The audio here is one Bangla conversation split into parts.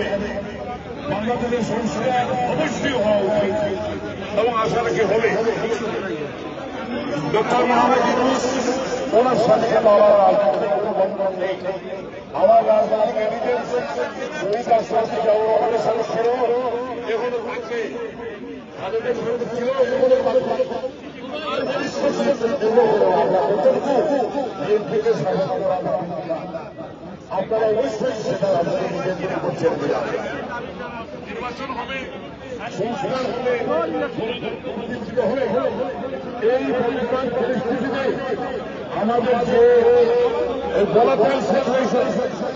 হবে বাংলাদেশের সংস্কার অবশ্যই হওয়া উচিত এবং আশা রাখি হবে ডক্টর মোহাম্মদ ইউনুস ওনার সাথে আমার রাজনৈতিক কোনো বন্ধন নেই আমার রাজনৈতিক এভিডেন্স ওই তার সাথে যাওয়ার আমাদের ছিল এখনও থাকবে তাদের সাথে ছিল করা আপনারা অবশ্যই সেটা আপনাদের নিজেদের করছেন নির্বাচন হবে এই পরিষ্কার পরিস্থিতিতে আমাদের যে বলাফল সিচুয়েশন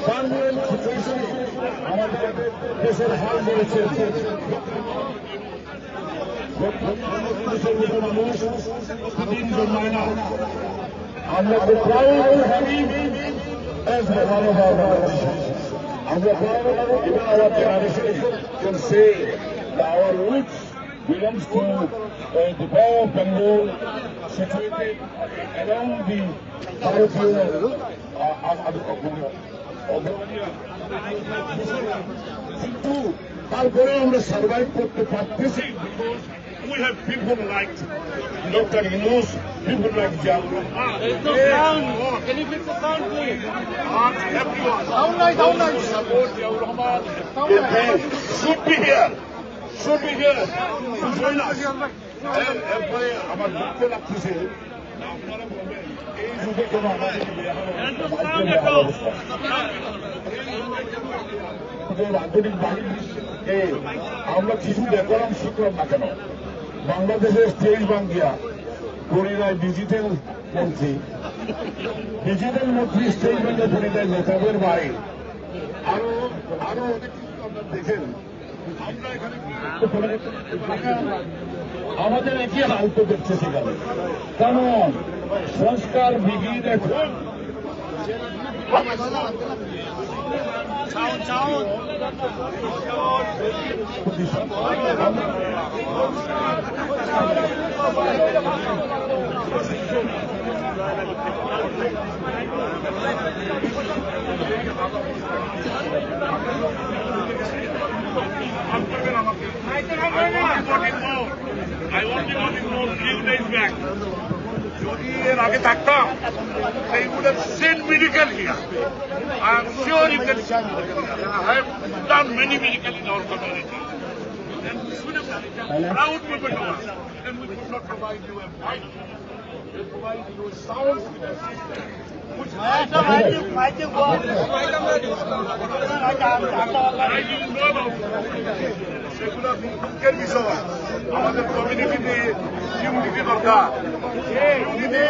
পারমানেন্ট সিচুয়েশন আমাদের দেশের হাল ধরেছে মানুষ দিন জন্মায় না আমরা proud heavy as one of our politicians. And we are proud of even our generation can say that our roots belongs to uh, the Bay of Bengal situated along the Bharatiya uh, of, of, of, কিন্তু তারপরে আমরা সার্ভাইভ করতে পারতেছি we have people like Dr. Yunus, people like Jalur. There's no sound. Can you fix the sound, please? Not everyone. Sound nice, sound nice. support Rahman should be here. Should be here to join us. And এরপরে আমার দুঃখ লাগতেছে আপনারা বলবেন এই যুগে কোনো আমাদের রাজনৈতিক বাহিনীকে আমরা কিছু ডেকোরাম শিখলাম না কেন বাংলাদেশের স্টেজ বাঙ্গিয়া পরিণয় ডিজিটাল মন্ত্রী। ডিজিটাল মন্ত্রী স্টেজ বাঙ্গিয়া পরিণয় নেতাদের বাড়ি। আরও আরও অনেক কিছু আপনারা দেখেন। আমাদের একই হাল তো দেখছে সেখানে। কারণ সংস্কার বিগিয়ে দেখুন Sound, sound. I only got involved few days back. যদি এর আগে থাকতাম they would have sent miracle here. I am sure you can see miracle here. I have done many miracle in our community. Proud people to us. And we could not provide you a mic. We provide you a sound system. Which I Magic, magic word. I didn't know about. সেগুলো দুঃখের বিষয় আমাদের কমিউনিটিতে ইউনিটি দরকার ইউনিটি